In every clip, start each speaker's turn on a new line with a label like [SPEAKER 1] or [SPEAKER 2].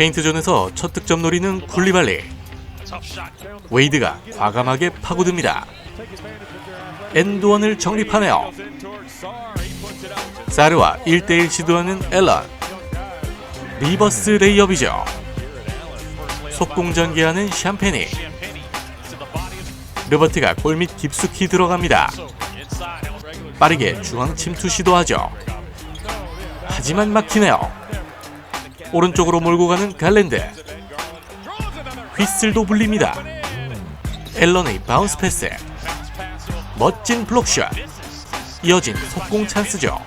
[SPEAKER 1] 페인트존에서 첫 득점 노리는 쿨리발리. 웨이드가 과감하게 파고듭니다. 엔드원을 정립하네요. 사르와 1대1 시도하는 앨런. 리버스 레이업이죠. 속공 전개하는 샴페니. 르버트가 골밑 깊숙이 들어갑니다. 빠르게 중앙 침투 시도하죠. 하지만 막히네요. 오른쪽으로 몰고 가는 갈랜드. 휘슬도 불립니다. 앨런의 바운스 패스. 멋진 블록샷. 이어진 속공 찬스죠.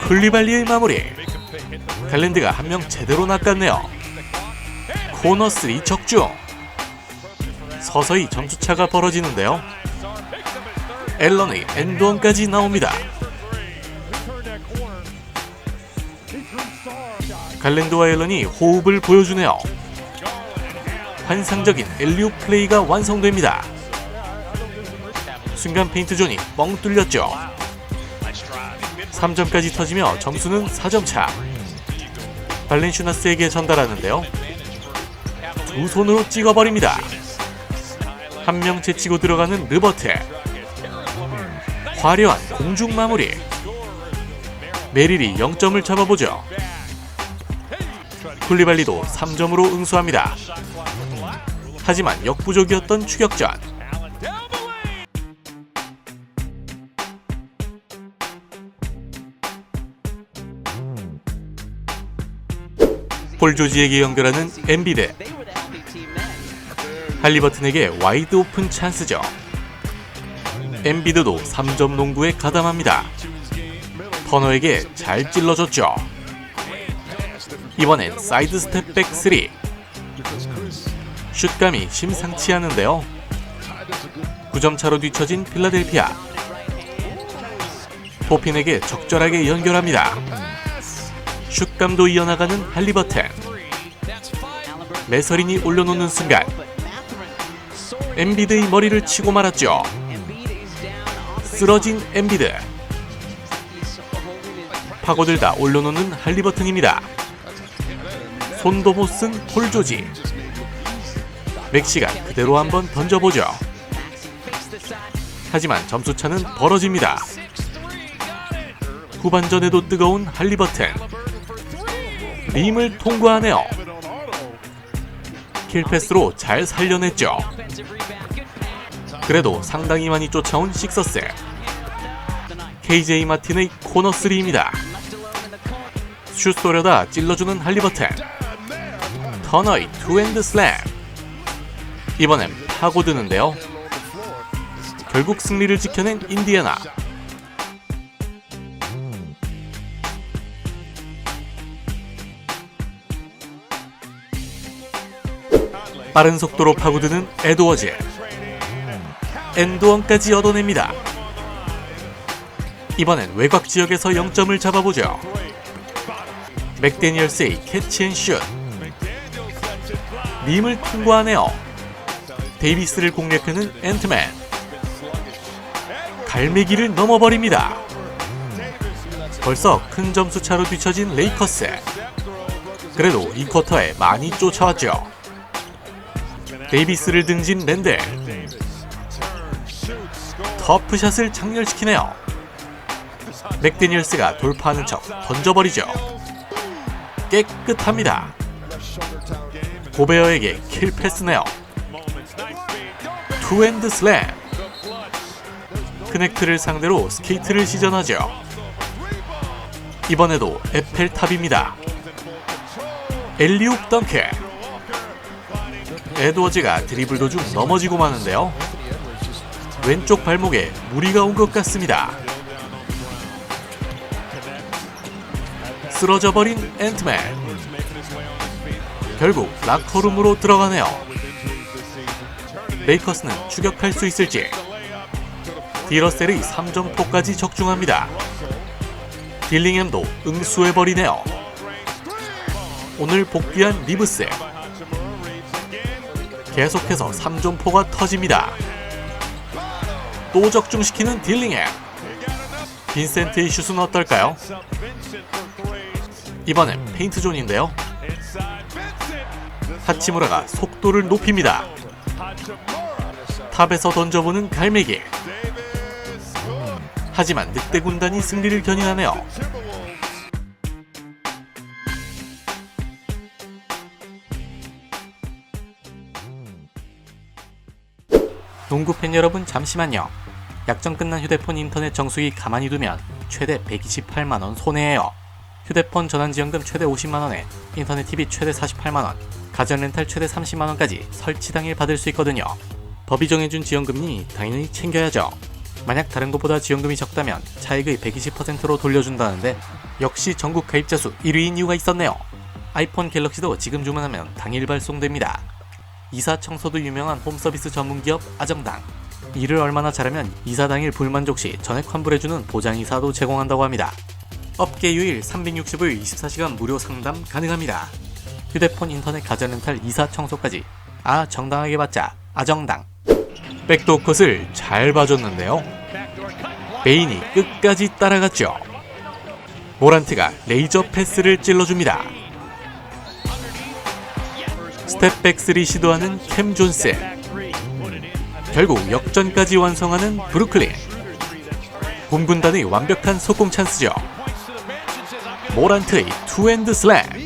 [SPEAKER 1] 클리발리의 마무리. 갈랜드가 한 명 제대로 낚았네요. 코너 3 적중. 서서히 점수차가 벌어지는데요. 앨런의 엔드원까지 나옵니다. 갈랜드와 앨런이 호흡을 보여주네요. 환상적인 엘리오 플레이가 완성됩니다. 순간 페인트 존이 뻥 뚫렸죠. 3점까지 터지며 점수는 4점 차. 발렌슈나스에게 전달하는데요. 두 손으로 찍어버립니다. 한 명 제치고 들어가는 르버트. 화려한 공중 마무리. 메릴이 0점을 잡아보죠. 쿨리발리도 3점으로 응수합니다. 하지만 역부족이었던 추격전. 폴 조지에게 연결하는 엠비드. 할리버튼에게 와이드 오픈 찬스죠. 엠비드도 3점 농구에 가담합니다. 터너에게 잘 찔러줬죠. 이번엔 사이드 스텝백 3. 슛감이 심상치 않은데요. 9점 차로 뒤처진 필라델피아. 포핀에게 적절하게 연결합니다. 슛감도 이어나가는 할리버튼. 메서린이 올려놓는 순간 엠비드의 머리를 치고 말았죠. 쓰러진 엠비드. 파고들다 올려놓는 할리버튼입니다. 손도 못쓴 폴조지. 맥시가 그대로 한번 던져보죠. 하지만 점수차는 벌어집니다. 후반전에도 뜨거운 할리버튼. 림을 통과하네요. 킬패스로 잘 살려냈죠. 그래도 상당히 많이 쫓아온 식서스. KJ 마틴의 코너 3입니다. 슛 쏘려다 찔러주는 할리버튼. 터너의 투핸드 슬램. 이번엔 파고드는데요. 결국 승리를 지켜낸 인디애나. 빠른 속도로 파고드는 에드워즈. 엔드원까지 얻어냅니다. 이번엔 외곽 지역에서 0점을 잡아보죠. 맥데니얼스의 캐치앤슛. 림을 통과하네요. 데이비스를 공략하는 앤트맨. 갈매기를 넘어버립니다. 벌써 큰 점수 차로 뒤처진 레이커스. 그래도 이 쿼터에 많이 쫓아왔죠. 데이비스를 등진 랜델. 터프샷을 장렬시키네요. 맥데니얼스가 돌파하는 척 던져버리죠. 깨끗합니다. 고베어에게 킬 패스네요. 투핸드 슬램. 크넥트를 상대로 스케이트를 시전하죠. 이번에도 에펠탑입니다. 엘리웁 덩크. 에드워즈가 드리블 도중 넘어지고 마는데요. 왼쪽 발목에 무리가 온 것 같습니다. 쓰러져 버린 앤트맨. 결국 락커룸으로 들어가네요. 레이커스는 추격할 수 있을지. 디러셀의 3점포까지 적중합니다. 딜링햄도 응수해버리네요. 오늘 복귀한 리브스. 계속해서 3점포가 터집니다. 또 적중시키는 딜링햄. 빈센트의 슛은 어떨까요? 이번엔 페인트 존인데요. 하치무라가 속도를 높입니다. 탑에서 던져보는 갈매기. 하지만 늑대 군단이 승리를 견인하네요. 농구 팬 여러분 잠시만요. 약정 끝난 휴대폰 인터넷 정수기 가만히 두면 최대 128만원 손해예요. 휴대폰 전환지원금 최대 50만원에 인터넷 TV 최대 48만원, 가전 렌탈 최대 30만원까지 설치 당일 받을 수 있거든요. 법이 정해준 지원금이 당연히 챙겨야죠. 만약 다른 곳보다 지원금이 적다면 차액의 120%로 돌려준다는데 역시 전국 가입자 수 1위인 이유가 있었네요. 아이폰 갤럭시도 지금 주문하면 당일 발송됩니다. 이사 청소도 유명한 홈 서비스 전문 기업 아정당. 일을 얼마나 잘하면 이사 당일 불만족 시 전액 환불해주는 보장 이사도 제공한다고 합니다. 업계 유일 360일 24시간 무료 상담 가능합니다. 휴대폰, 인터넷, 가전 렌탈, 이사 청소까지 아 정당하게 받자 아정당. 백도어 컷을 잘 봐줬는데요. 베인이 끝까지 따라갔죠. 모란트가 레이저 패스를 찔러줍니다. 스텝백 3 시도하는 캠 존스. 결국 역전까지 완성하는 브루클린. 곰군단의 완벽한 속공 찬스죠. 모란트의 투핸드 슬램.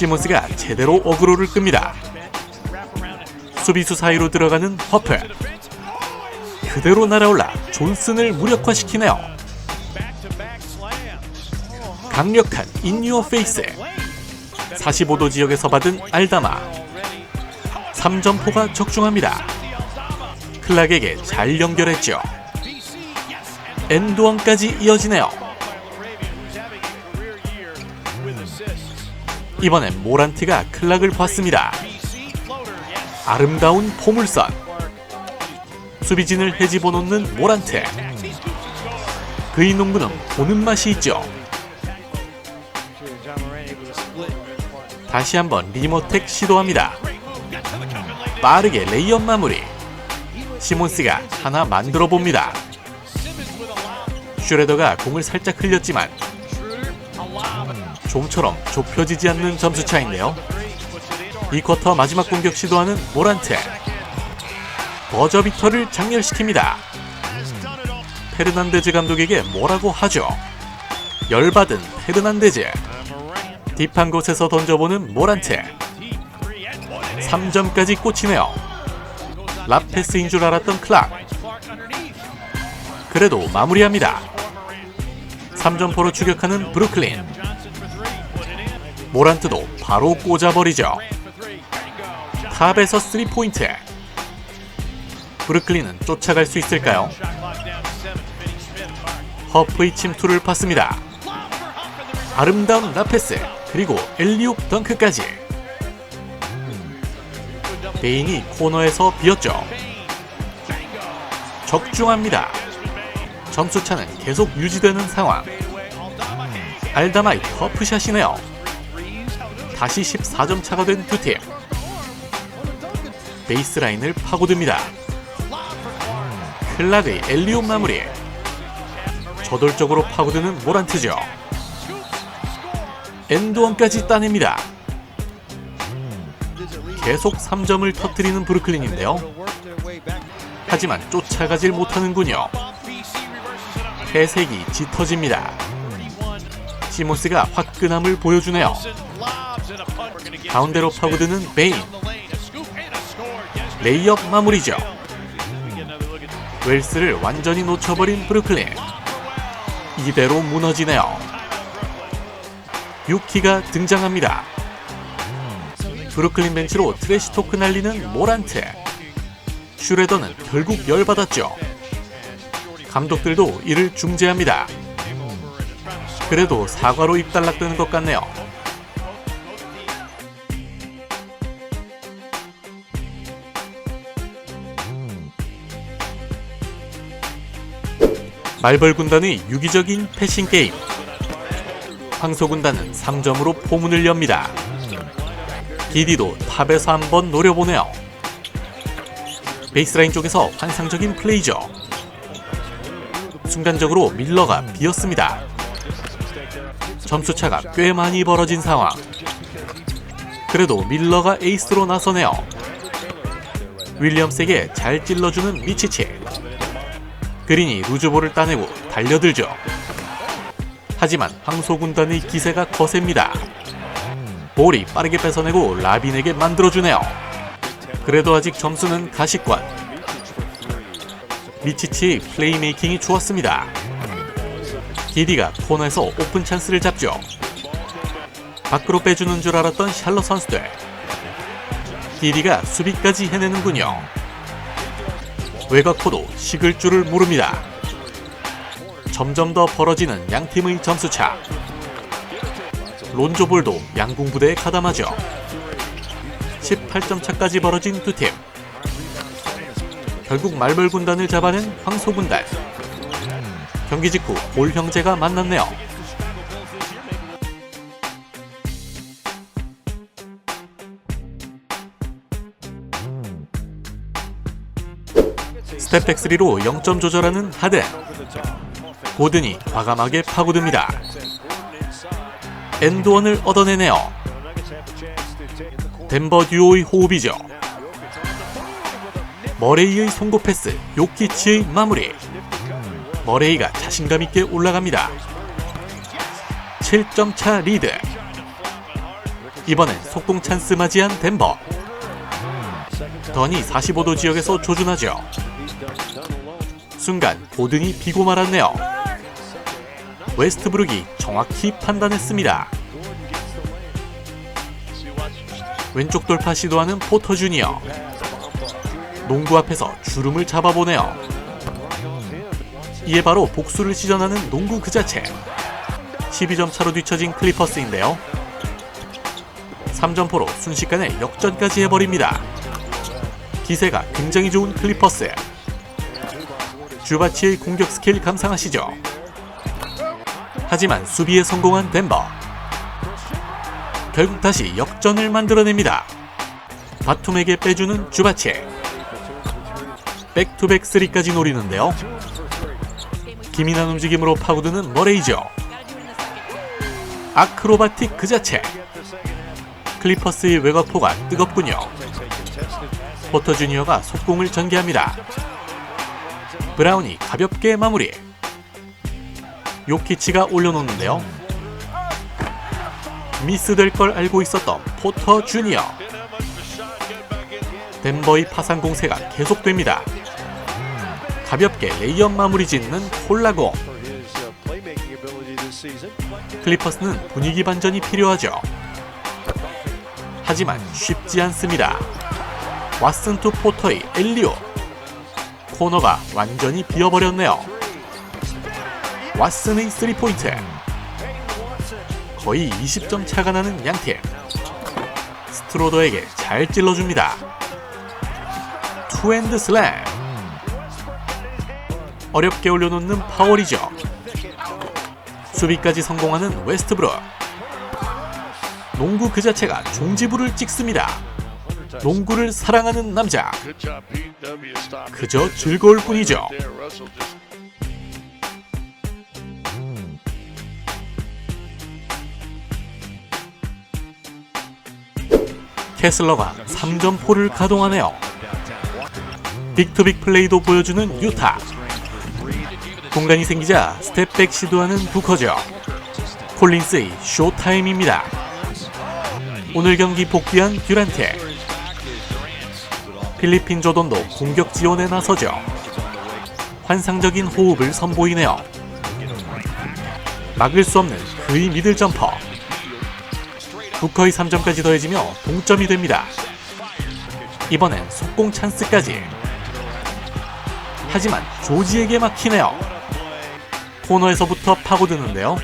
[SPEAKER 1] 시몬스가 제대로 어그로를 끕니다. 수비수 사이로 들어가는 허플. 그대로 날아올라 존슨을 무력화시키네요. 강력한 인유어 페이스. 45도 지역에서 받은 알다마. 3점포가 적중합니다. 클락에게 잘 연결했죠. 엔드원까지 이어지네요. 이번엔 모란트가 클락을 봤습니다. 아름다운 포물선. 수비진을 헤집어 놓는 모란트. 그의 농구는 보는 맛이 있죠. 다시 한번 리모텍 시도합니다. 빠르게 레이업 마무리. 시몬스가 하나 만들어 봅니다. 슈레더가 공을 살짝 흘렸지만 좀처럼 좁혀지지 않는 점수 차인데요. 이 쿼터 마지막 공격 시도하는 모란테. 버저비터를 장렬시킵니다. 페르난데즈 감독에게 뭐라고 하죠? 열받은 페르난데즈. 딥한 곳에서 던져보는 모란테. 3점까지 꽂히네요. 라페스인 줄 알았던 클락. 그래도 마무리합니다. 3점포로 추격하는 브루클린. 모란트도 바로 꽂아버리죠. 탑에서 3포인트. 브루클린은 쫓아갈 수 있을까요? 허프의 침투를 팠습니다. 아름다운 라페스 그리고 엘리옵 덩크까지. 베인이 코너에서 비었죠. 적중합니다. 점수차는 계속 유지되는 상황. 알다마이 터프샷이네요. 다시 14점 차가 된 두 팀. 베이스라인을 파고듭니다. 클락의 엘리옵 마무리. 저돌적으로 파고드는 모란트죠. 엔드원까지 따냅니다. 계속 3점을 터뜨리는 브루클린인데요. 하지만 쫓아가질 못하는군요. 태색이 짙어집니다. 시모스가 화끈함을 보여주네요. 가운데로 파고드는 베인. 레이업 마무리죠. 웰스를 완전히 놓쳐버린 브루클린. 이대로 무너지네요. 유키가 등장합니다. 브루클린 벤치로 트래시 토크 날리는 모란트. 슈레더는 결국 열받았죠. 감독들도 이를 중재합니다. 그래도 사과로 입달락되는 것 같네요. 말벌 군단의 유기적인 패싱 게임. 황소 군단은 3점으로 포문을 엽니다. 기디도 탑에서 한번 노려보네요. 베이스라인 쪽에서 환상적인 플레이죠. 순간적으로 밀러가 비었습니다. 점수차가 꽤 많이 벌어진 상황. 그래도 밀러가 에이스로 나서네요. 윌리엄스에게 잘 찔러주는 미치치. 그린이 루즈볼을 따내고 달려들죠. 하지만 황소 군단의 기세가 거셉니다. 볼이 빠르게 뺏어내고 라빈에게 만들어주네요. 그래도 아직 점수는 가시권. 미치치의 플레이메이킹이 좋았습니다. 기디가 코너에서 오픈 찬스를 잡죠. 밖으로 빼주는 줄 알았던 샬럿 선수들. 기디가 수비까지 해내는군요. 외곽포도 식을 줄을 모릅니다. 점점 더 벌어지는 양팀의 점수차. 론조볼도 양궁 부대에 가담하죠. 18점 차까지 벌어진 두 팀. 결국 말벌 군단을 잡아낸 황소 군단. 경기 직후 볼 형제가 만났네요. 스텝백 3로 0점 조절하는 하든. 고든이 과감하게 파고듭니다. 엔드원을 얻어내네요. 덴버 듀오의 호흡이죠. 머레이의 송고 패스, 요키치의 마무리. 머레이가 자신감 있게 올라갑니다. 7점 차 리드. 이번엔 속공 찬스 맞이한 덴버. 던이 45도 지역에서 조준하죠. 순간 고든이 비고 말았네요. 웨스트브룩이 정확히 판단했습니다. 왼쪽 돌파 시도하는 포터 주니어. 농구 앞에서 주름을 잡아보네요. 이에 바로 복수를 시전하는 농구 그 자체. 12점 차로 뒤처진 클리퍼스인데요. 3점포로 순식간에 역전까지 해버립니다. 기세가 굉장히 좋은 클리퍼스. 주바치의 공격 스킬 감상하시죠. 하지만 수비에 성공한 덴버. 결국 다시 역전을 만들어냅니다. 바툼에게 빼주는 주바치. 백투백 3까지 노리는데요. 기민한 움직임으로 파고드는 머레이죠. 아크로바틱 그 자체. 클리퍼스의 외곽포가 뜨겁군요. 포터 주니어가 속공을 전개합니다. 브라운이 가볍게 마무리. 요키치가 올려놓는데요. 미스될 걸 알고 있었던 포터 주니어. 덴버의 파상 공세가 계속됩니다. 가볍게 레이업 마무리 짓는 콜라고. 클리퍼스는 분위기 반전이 필요하죠. 하지만 쉽지 않습니다. 왓슨 투 포터의 엘리오. 코너가 완전히 비어버렸네요. 왓슨의 3포인트. 거의 20점 차가 나는 양팀. 스트로더에게 잘 찔러줍니다. 투핸드 슬램. 어렵게 올려놓는 파월이죠. 수비까지 성공하는 웨스트브룩. 농구 그 자체가 종지부를 찍습니다. 농구를 사랑하는 남자. 그저 즐거울 뿐이죠. 캐슬러가 3점포를 가동하네요. 빅투빅 플레이도 보여주는 유타. 공간이 생기자 스텝백 시도하는 부커죠. 콜린스의 쇼타임입니다. 오늘 경기 복귀한 듀란테. 필리핀 조던도 공격 지원에 나서죠. 환상적인 호흡을 선보이네요. 막을 수 없는 그의 미들 점퍼. 부커의 3점까지 더해지며 동점이 됩니다. 이번엔 속공 찬스까지. 하지만 조지에게 막히네요. 코너에서부터 파고드는데요.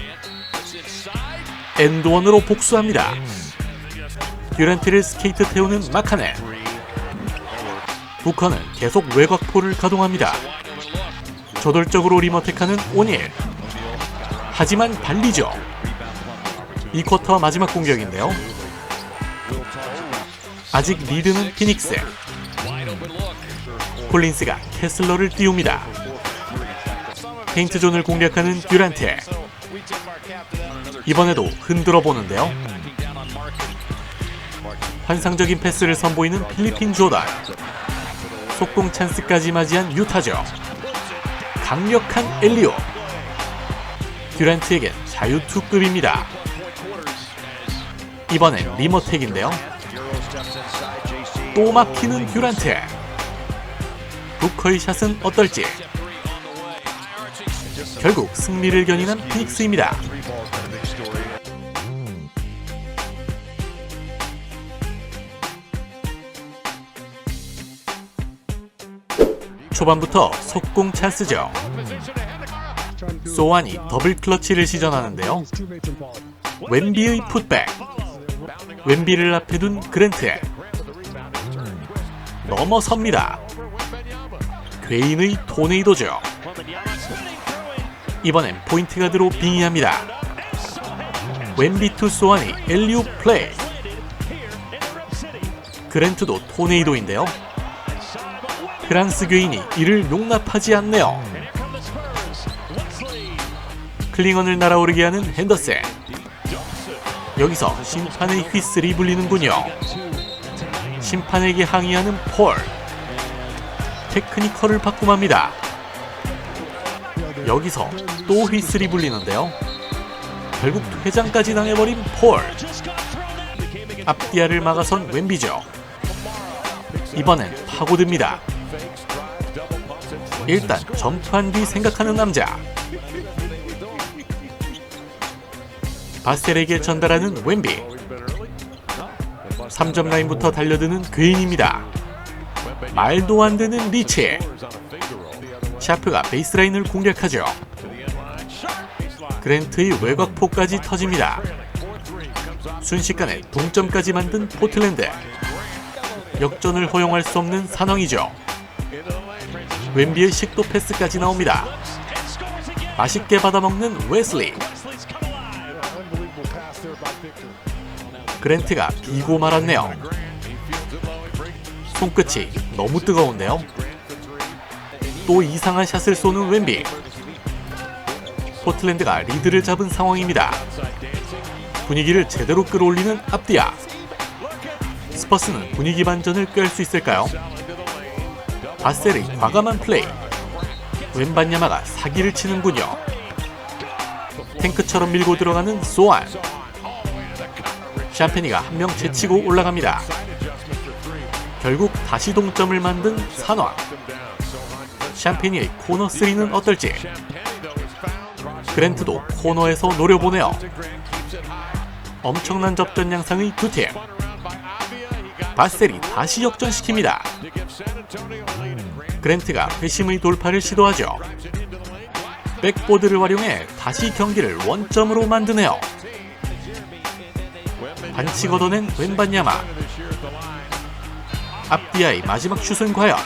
[SPEAKER 1] 엔드원으로 복수합니다. 듀란트를 스케이트 태우는 마카네. 부커는 계속 외곽포를 가동합니다. 저돌적으로 리머텍하는 오닐. 하지만 발리죠. 이 쿼터 마지막 공격인데요. 아직 리드는 피닉스. 콜린스가 캐슬러를 띄웁니다. 페인트 존을 공략하는 듀란트. 이번에도 흔들어 보는데요. 환상적인 패스를 선보이는 필리핀 조단. 속공 찬스까지 맞이한 유타죠. 강력한 엘리오. 듀란트에겐 자유투급입니다. 이번엔 리모텍인데요. 또 막히는 듀란트. 부커의 샷은 어떨지. 결국 승리를 견인한 피닉스입니다. 초반부터 속공 찬스죠. 소환이 더블 클러치를 시전하는데요. 웬비의 풋백. 웬비를 앞에 둔 그랜트. 넘어섭니다. 괴인의 토네이도죠. 이번엔 포인트 가드로 빙의합니다. 웬비 투 소환이 엘리우 플레이. 그랜트도 토네이도인데요. 프랑스 괴인이 이를 용납하지 않네요. 클링언을 날아오르게 하는 핸더슨. 여기서 심판의 휘슬이 불리는군요. 심판에게 항의하는 폴. 테크니컬을 바꿈합니다. 여기서 또 휘슬이 불리는데요. 결국 퇴장까지 당해버린 폴. 앞디아를 막아선 웬비죠. 이번엔 파고듭니다. 일단 점프한 뒤 생각하는 남자. 바셀에게 전달하는 웬비. 3점 라인부터 달려드는 괴인입니다. 말도 안 되는 리치. 샤프가 베이스라인을 공략하죠. 그랜트의 외곽포까지 터집니다. 순식간에 동점까지 만든 포틀랜드. 역전을 허용할 수 없는 산왕이죠. 웬비의 식도 패스까지 나옵니다. 맛있게 받아먹는 웨슬리. 그랜트가 비고 말았네요. 손끝이 너무 뜨거운데요. 또 이상한 샷을 쏘는 웬비. 포틀랜드가 리드를 잡은 상황입니다. 분위기를 제대로 끌어올리는 앞디아. 스퍼스는 분위기 반전을 꾀할 수 있을까요? 바셀의 과감한 플레이. 웬반야마가 사기를 치는군요. 탱크처럼 밀고 들어가는 소안. 샴페니가 한 명 제치고 올라갑니다. 결국 다시 동점을 만든 산화. 샴페니의 코너 3는 어떨지. 그랜트도 코너에서 노려보네요. 엄청난 접전 양상의 두 팀. 바셀이 다시 역전시킵니다. 그랜트가 회심의 돌파를 시도하죠. 백보드를 활용해 다시 경기를 원점으로 만드네요. 반칙 얻어낸 웬반야마. 앞디아의 마지막 슛은 과연